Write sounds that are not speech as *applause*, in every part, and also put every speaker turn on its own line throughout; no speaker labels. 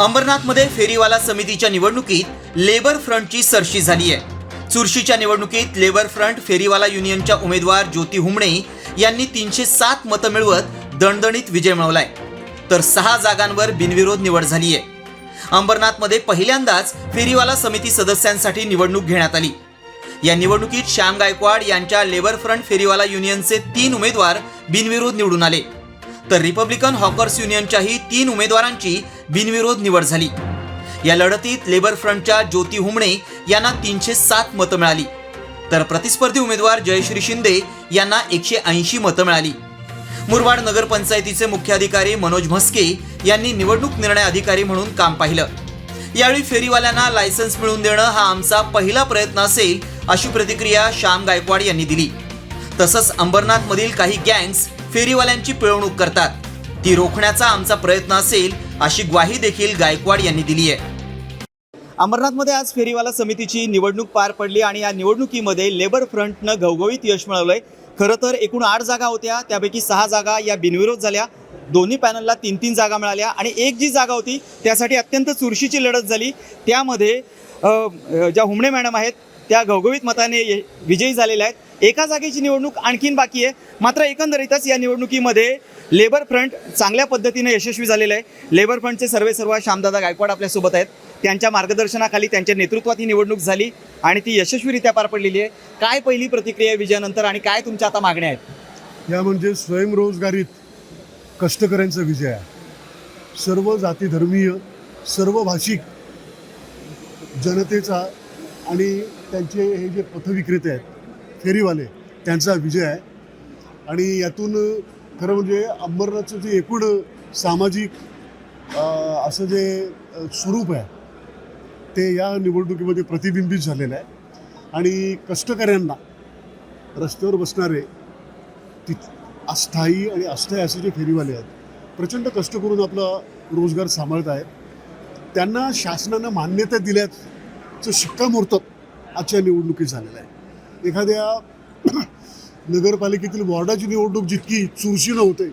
अंबरनाथमध्ये फेरीवाला समितीच्या निवडणुकीत लेबर फ्रंटची सरशी झाली आहे. चुरशीच्या निवडणुकीत लेबर फ्रंट फेरीवाला युनियनच्या उमेदवार ज्योती हुमणे यांनी तीनशे सात मतं मिळवत दणदणीत विजय मिळवलाय. तर सहा जागांवर बिनविरोध निवड झाली आहे. अंबरनाथमध्ये पहिल्यांदाच फेरीवाला समिती सदस्यांसाठी निवडणूक घेण्यात आली. या निवडणुकीत श्याम गायकवाड यांच्या लेबर फ्रंट फेरीवाला युनियनचे तीन उमेदवार बिनविरोध निवडून आले. तर रिपब्लिकन हॉकर्स युनियनच्याही तीन उमेदवारांची बिनविरोध निवड झाली. या लढतीत लेबर फ्रंटच्या ज्योती हुमणे यांना तीनशे सात मतं मिळाली. तर प्रतिस्पर्धी उमेदवार जयश्री शिंदे यांना एकशे ऐंशी मतं मिळाली. मुरबाड नगरपंचायतीचे मुख्याधिकारी मनोज म्हस्के यांनी निवडणूक निर्णय अधिकारी म्हणून काम पाहिलं. यावेळी फेरीवाल्यांना लायसन्स मिळवून देणं हा आमचा पहिला प्रयत्न असेल अशी प्रतिक्रिया श्याम गायकवाड यांनी दिली. तसंच अंबरनाथमधील काही गँग्स फेरीवाल्यांची पिळवणूक करतात. ती रोखण्याचा आमचा प्रयत्न असेल अशी ग्वाही देखील गायकवाड यांनी दिली आहे. अमरनाथमध्ये आज फेरीवाला समितीची निवडणूक पार पडली आणि या निवडणुकीमध्ये लेबर फ्रंटनं घवघवीत यश मिळवलंय. खरं तर एकूण आठ जागा होत्या त्यापैकी सहा जागा या बिनविरोध झाल्या. दोन्ही पॅनलला तीन तीन जागा मिळाल्या आणि एक जी जागा होती त्यासाठी अत्यंत चुरशीची लढत झाली. त्यामध्ये ज्या हुमणे मॅडम आहेत त्या घवघवीत मताने ये- विजयी झालेल्या आहेत. एका जागेची निवडणूक आणखीन बाकी आहे. मात्र एकंदरीतच या निवडणुकीमध्ये लेबर फ्रंट चांगल्या पद्धतीने यशस्वी झालेलं आहे. लेबर फ्रंटचे सर्वे सर्व श्यामदादा गायकवाड आपल्यासोबत आहेत. त्यांच्या मार्गदर्शनाखाली त्यांच्या नेतृत्वात ही निवडणूक झाली आणि ती यशस्वीरित्या पार पडलेली आहे. काय पहिली प्रतिक्रिया आहे विजयानंतर आणि काय तुमच्या आता मागण्या आहेत?
या म्हणजे स्वयंरोजगारीत कष्टकऱ्यांचा विजय आहे. सर्व जातीधर्मीय सर्व भाषिक जनतेचा आणि त्यांचे हे जे पथविक्रेते आहेत फेरीवाले त्यांचा विजय आहे. आणि यातून खरं म्हणजे अंबरनाथचं जे एकूण सामाजिक असं जे स्वरूप आहे ते या निवडणुकीमध्ये प्रतिबिंबित झालेलं आहे. आणि कष्टकऱ्यांना रस्त्यावर बसणारे ति अस्थायी आणि अस्थायी असे जे फेरीवाले आहेत प्रचंड कष्ट करून आपला रोजगार सांभाळत आहेत. त्यांना शासनानं मान्यता दिल्याचं शिक्कामोर्तब आजच्या निवडणुकीत झालेलं आहे. एखाद्या *clears throat* नगरपालिकेतील वॉर्डाची निवडणूक जितकी चुरशी नव्हते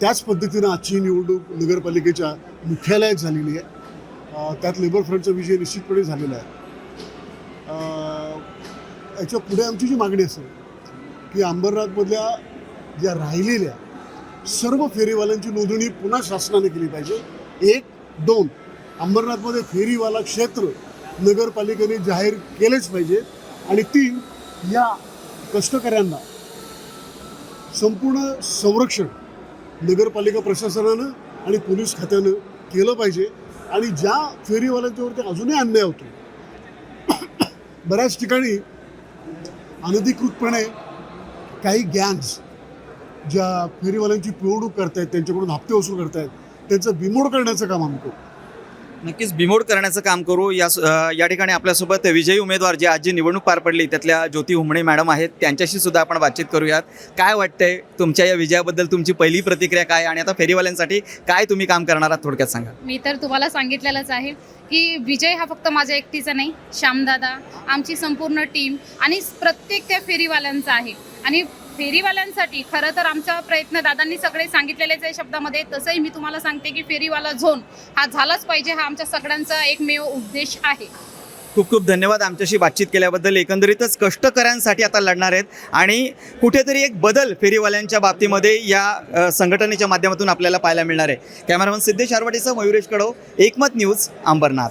त्याच पद्धतीनं आजची निवडणूक नगरपालिकेच्या मुख्यालयात झालेली आहे. त्यात लेबर फ्रंटचा विजय निश्चितपणे झालेला आहे. याच्यापुढे आमची जी मागणी असेल की अंबरनाथमधल्या ज्या राहिलेल्या सर्व फेरीवाल्यांची नोंदणी पुन्हा शासनाने केली पाहिजे. एक दोन अंबरनाथमध्ये फेरीवाला क्षेत्र नगरपालिकेने जाहीर केलेच पाहिजे. आणि तीन या कष्टकऱ्यांना संपूर्ण संरक्षण नगरपालिका प्रशासनानं आणि पोलीस खात्यानं केलं पाहिजे. आणि ज्या फेरीवाल्यांच्यावरती अजूनही अन्याय होतो बऱ्याच ठिकाणी अनधिकृतपणे काही गँग्स ज्या फेरीवाल्यांची पिळवणूक करतायत त्यांच्याकडून हप्ते वसूल करतायत त्यांचं बिमोड करण्याचं काम आम्ही करू
नक्कीच बिमोड करण्याचं काम करू. या या ठिकाणी आपल्यासोबत विजयी उमेदवार जे आज जी निवडणूक पार पडली त्यातल्या ज्योती हुमणे मॅडम आहेत. त्यांच्याशी सुद्धा आपण बातचीत करूयात. काय वाटतंय तुमच्या या विजयाबद्दल? तुमची पहिली प्रतिक्रिया काय? आणि आता फेरीवाल्यांसाठी काय तुम्ही काम करणार आहात? थोडक्यात सांगा.
मी तर तुम्हाला सांगितलेलंच आहे की विजय हा फक्त माझ्या एकटीचा नाही श्यामदादा आमची संपूर्ण टीम आणि प्रत्येक त्या फेरीवाल्यांचा आहे. आणि फेरीवाल्यांसाठी खरं तर आमचा प्रयत्न दादांनी सगळे सांगितलेलेच आहे शब्दामध्ये. तसंही मी तुम्हाला सांगते की फेरीवाला झोन हा झालाच पाहिजे हा आमच्या सगळ्यांचा एकमेव उद्देश आहे.
खूप खूप धन्यवाद आमच्याशी बातचीत केल्याबद्दल. एकंदरीतच कष्टकऱ्यांसाठी आता लढणार आहेत आणि कुठेतरी एक बदल फेरीवाल्यांच्या बाबतीमध्ये या संघटनेच्या माध्यमातून आपल्याला पाहायला मिळणार आहे. कॅमेरामन सिद्धेश आरवाटेसह मयुरेश कडव एकमत न्यूज अंबरनाथ.